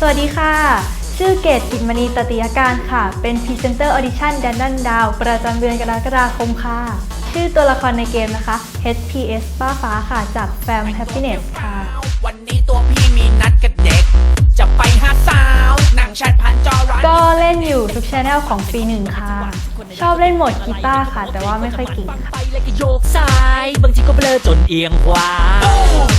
สวัสดีค่ะ ชื่อเกตจิตมณีตติยการค่ะ เป็นพรีเซนเตอร์ออดิชั่นแดนดันดาว ประจำเดือนกรกฎาคมค่ะ ชื่อตัวละครในเกมนะคะ HPS ป้าฟ้าค่ะจาก Fam Happiness ค่ะ วันนี้ตัวพี่มีนัดกับเด็ก จะไปหาสาวนั่งแชทผ่านจอร้านก็เล่นอยู่ทุกช anel ของปีหนึ่งค่ะ ชอบเล่นโหมดกีตาร์ค่ะ แต่ว่าไม่ค่อยเก่งค่ะ ไปแล้วก็โยกซ้าย บางทีก็เบลอจนเอียงขวา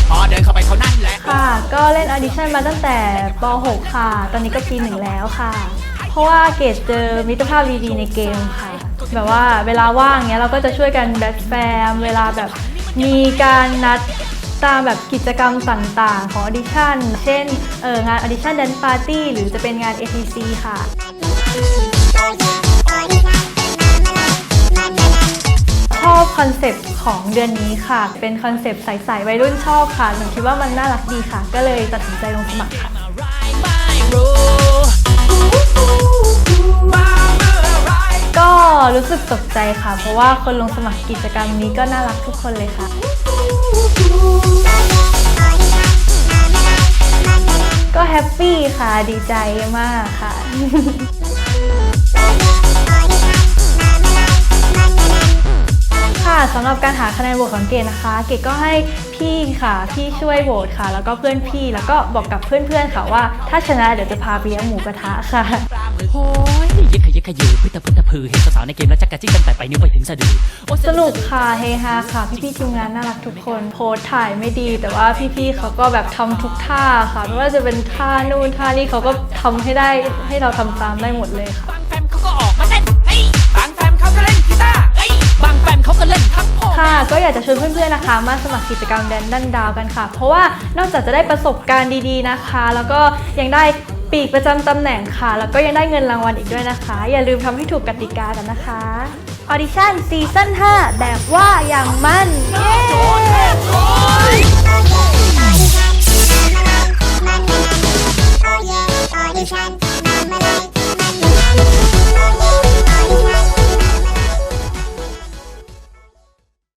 พอเดินเข้าไปเท่านั้นแหละค่ะ ก็เล่นออดิชั่นมาตั้งแต่ป .6 ค่ะ ตอนนี้ก็ปีหนึ่งแล้วค่ะ เพราะว่าเกดเจอมิตรภาพดีๆในเกมค่ะ แบบว่าเวลาว่างเนี้ยเราก็จะช่วยกันแบทแฟมเวลาแบบมีการนัดตามแบบกิจกรรมต่างๆ ของออดิชั่น เช่นเอองานออดิชั่นแดนปาร์ตี้หรือจะเป็นงาน ATC ค่ะ ชอบคอนเซปต์ของเดือนนี้ค่ะ เป็นคอนเซปต์ใสๆวัยรุ่นชอบค่ะหนูคิดว่ามันน่ารักดีค่ะ ก็เลยตัดสินใจลงสมัครค่ะ ตกใจค่ะ เพราะว่าคนลงสมัครกิจกรรมนี้ก็น่ารักทุกคนเลยค่ะ ก็แฮปปี้ค่ะดีใจมากค่ะ สำหรับการหาคะแนนโหวตของเกดนะคะ เกดก็ให้พี่ค่ะพี่ช่วยโหวตค่ะ แล้วก็เพื่อนพี่แล้วก็บอกกับเพื่อนๆค่ะว่า ถ้าชนะเดี๋ยวจะพาไปเลี้ยงหมูกระทะค่ะ โอ้ยยึกขยึกขยือพิตาพุทธพือเห็นสาวๆในเกมแล้วจักกะจี้กันแต่ไปนิ้วไปถึงสะดือโอ้สนุกค่ะเฮฮาค่ะ พี่ๆทีมงานน่ารักทุกคนโพสต์ถ่ายไม่ดี แต่ว่าพี่ๆเขาก็แบบทำทุกท่าค่ะไม่ว่าจะเป็นท่านู่นท่านี่เขาก็ทำให้ได้ให้เราทำตามได้หมดเลยค่ะ ก็อยากจะชวนเพื่อนๆนะคะ มาสมัครกิจกรรมแดนดันดาวกันค่ะ เพราะว่านอกจากจะได้ประสบการณ์ดีๆนะคะ แล้วก็ยังได้ปีกประจำตำแหน่งค่ะ แล้วก็ยังได้เงินรางวัลอีกด้วยนะคะ อย่าลืมทำให้ถูกกติกากันนะคะออดิชั่นซีซั่น5แบบว่าอย่างมา